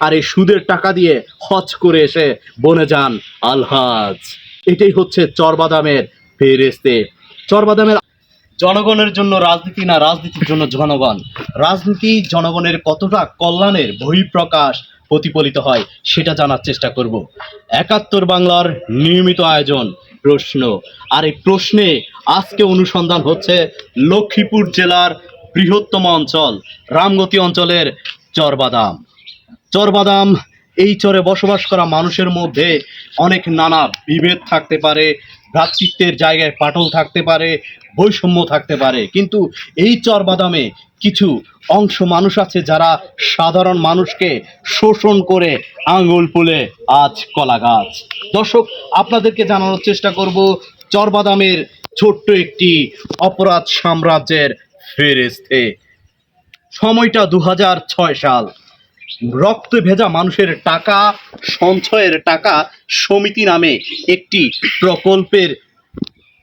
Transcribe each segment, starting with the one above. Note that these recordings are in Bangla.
আর এই সুদের টাকা দিয়ে হজ করে এসে বনে যান আলহাজ। এটাই হচ্ছে চরবাদামের ফেরেস্তে চরবাদামের জনগণের জন্য রাজনীতি না রাজনীতির জন্য জনগণ। রাজনীতি জনগণের কতটা কল্যাণের বহিঃপ্রকাশ প্রতিফলিত হয় সেটা জানার চেষ্টা করব। একাত্তর বাংলার নিয়মিত আয়োজন, প্রশ্ন। আর এই প্রশ্নে আজকে অনুসন্ধান হচ্ছে লক্ষ্মীপুর জেলার বৃহত্তম অঞ্চল, রামগতি অঞ্চলের চরবাদাম। চরবাদাম, এই চরে বসবাস করা মানুষের মধ্যে অনেক নানা বিভেদ থাকতে পারে, ভ্রাতৃত্বের জায়গায় পাটল থাকতে পারে, বৈষম্য থাকতে পারে। কিন্তু এই চরবাদামে কিছু অংশ মানুষ আছে যারা সাধারণ মানুষকে শোষণ করে আঙুল পুলে আজ কলা গাছ দর্শক, আপনাদেরকে জানানোর চেষ্টা করব চরবাদামের ছোট্ট একটি অপরাধ সাম্রাজ্যের ফেরেস্তে সময়টা দু সাল। রক্ত ভেজা মানুষের টাকা, সঞ্চয়ের টাকা সমিতি নামে একটি প্রকল্পের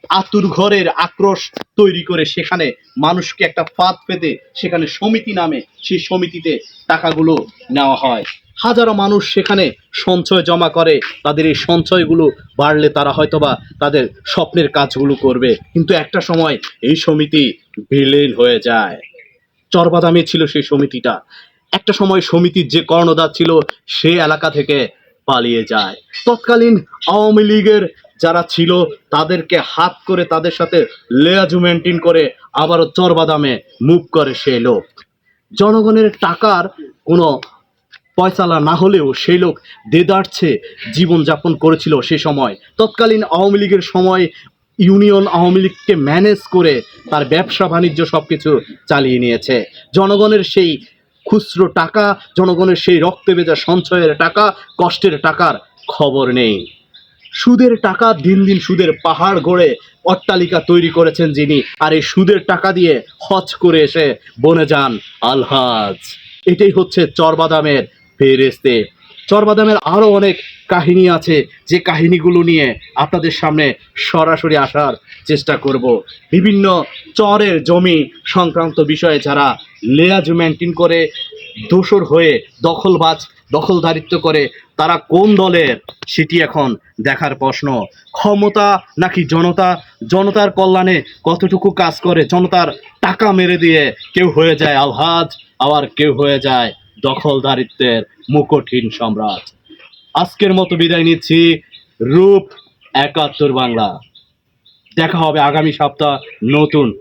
আতুর ঘরের আক্রোশ তৈরি করে সেখানে মানুষকে একটা ফাঁদ পেতে সেখানে সমিতি নামে সেই সমিতিতে টাকাগুলো নেওয়া হয়। হাজারো মানুষ সেখানে সঞ্চয় জমা করে, তাদের এই সঞ্চয়গুলো বাড়লে তারা হয়তোবা তাদের স্বপ্নের কাজগুলো করবে। কিন্তু একটা সময় এই সমিতি বিলীন হয়ে যায়। চরবাদামে ছিল সেই সমিতিটা। একটা সময় সমিতির যে কর্ণধার ছিল, সে এলাকা থেকে পালিয়ে যায়। তৎকালীন আওয়ামী লীগের যারা ছিল, তাদেরকে হাত করে তাদের সাথে লেয়াজু মেনটেন করে আবারও চরবাদামে মুভ করে সেই লোক। জনগণের টাকার কোনো পয়সালা না হলেও সেই লোক দেদারছে জীবনযাপন করেছিল সে সময়। তৎকালীন আওয়ামী লীগের সময় ইউনিয়ন আওয়ামী লীগকে ম্যানেজ করে তার ব্যবসা বাণিজ্য সব কিছু চালিয়ে নিয়েছে। জনগণের সেই খুচরো টাকা, জনগণের সেই রক্তে বেজা সঞ্চয়ের টাকা, কষ্টের টাকার খবর নেই। সুদের টাকা দিন দিন সুদের পাহাড় গড়ে অট্টালিকা তৈরি করেছেন যিনি, আর এই সুদের টাকা দিয়ে হজ করে এসে বনে যান আলহাজ। এটাই হচ্ছে চরবাদামের ফেরেস্তে চরবাদামের আরও অনেক কাহিনী আছে যে কাহিনীগুলো নিয়ে আপনাদের সামনে সরাসরি আসার চেষ্টা করব। বিভিন্ন চরের জমি সংক্রান্ত বিষয়ে যারা লেয়াজ মেনটেন করে দোসর হয়ে দখলবাজ, দখলদারিত্ব করে, তারা কোন দলের সেটি এখন দেখার প্রশ্ন। ক্ষমতা নাকি জনতা? জনতার কল্যাণে কতটুকু কাজ করে? জনতার টাকা মেরে দিয়ে কেউ হয়ে যায় আলহাজ, আবার কেউ হয়ে যায় দখলদারিত্বের মুকুটহীন সম্রাট। আজকের মতো বিদায় নিচ্ছি। রূপ একাত্তর বাংলা। দেখা হবে আগামী সপ্তাহ নতুন